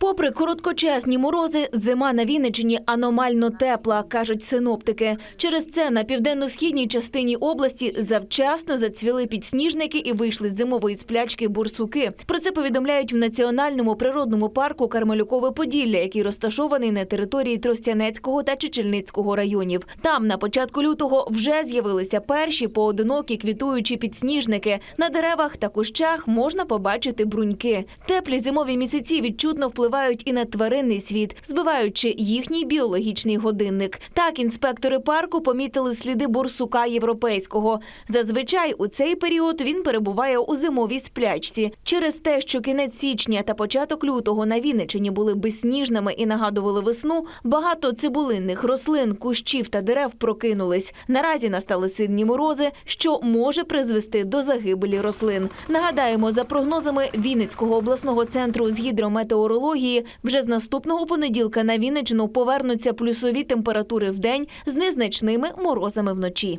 Попри короткочасні морози, зима на Вінниччині аномально тепла, кажуть синоптики. Через це на південно-східній частині області завчасно зацвіли підсніжники і вийшли з зимової сплячки бурсуки. Про це повідомляють в національному природному парку Кармелюкове Поділля, який розташований на території Тростянецького та Чечельницького районів. Там на початку лютого вже з'явилися перші поодинокі квітуючі підсніжники. На деревах та кущах можна побачити бруньки. Теплі зимові місяці відчутно впливають і на тваринний світ, збиваючи їхній біологічний годинник. Так інспектори парку помітили сліди борсука європейського. Зазвичай у цей період він перебуває у зимовій сплячці. Через те, що кінець січня та початок лютого на Вінниччині були безсніжними і нагадували весну, багато цибулинних рослин, кущів та дерев прокинулись. Наразі настали сильні морози, що може призвести до загибелі рослин. Нагадаємо, за прогнозами Вінницького обласного центру з гідрометеорології, вже з наступного понеділка на Вінниччину повернуться плюсові температури в день з незначними морозами вночі.